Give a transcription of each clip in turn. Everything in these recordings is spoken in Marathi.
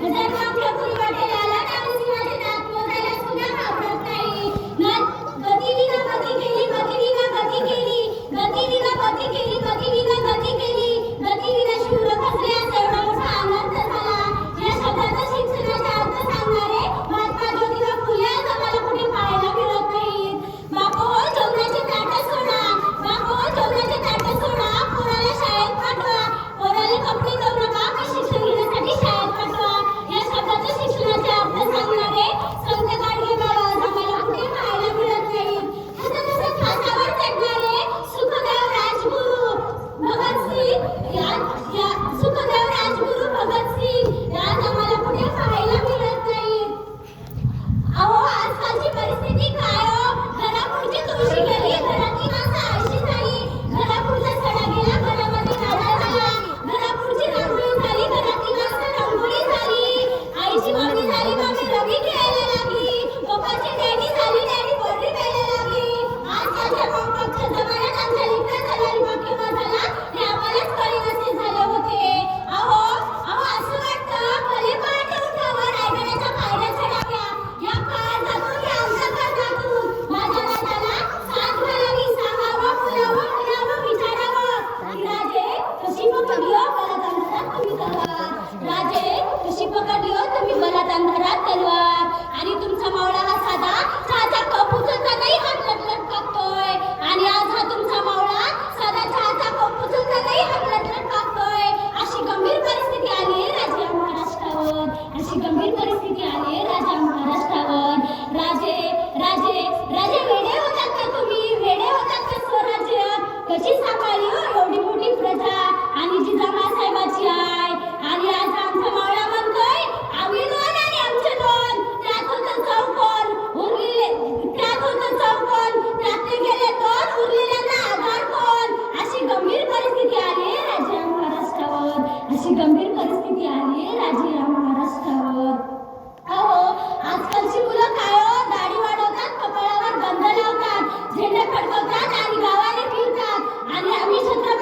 我在这 Thank you. गंभीर परिस्थिती आली आहे राज्य महाराष्ट्रावर. अहो आजकालची मुलं काय हो? दाढी वाढवतात कपाळावर बंद लावतात झेंडे फडकवतात आणि गावाने फिरतात. आणि आम्ही सुद्धा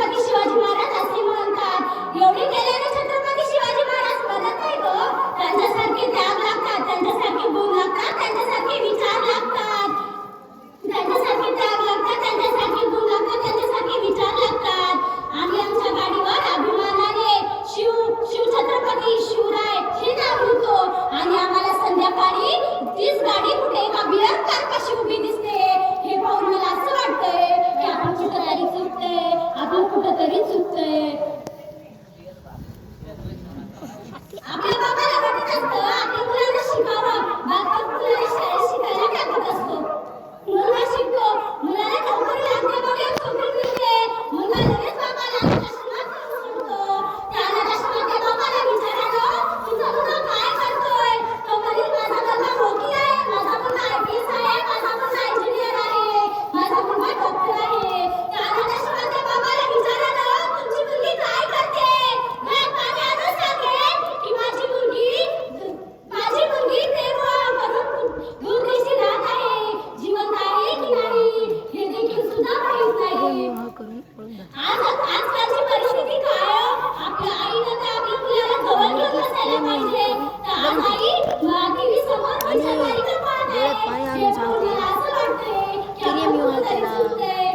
मी सांगते प्रेम येऊ त्याला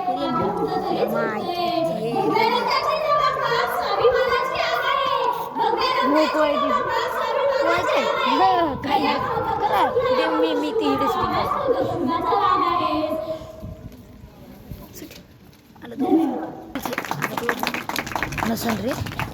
प्रेम माहिती मी मी ती आलं रे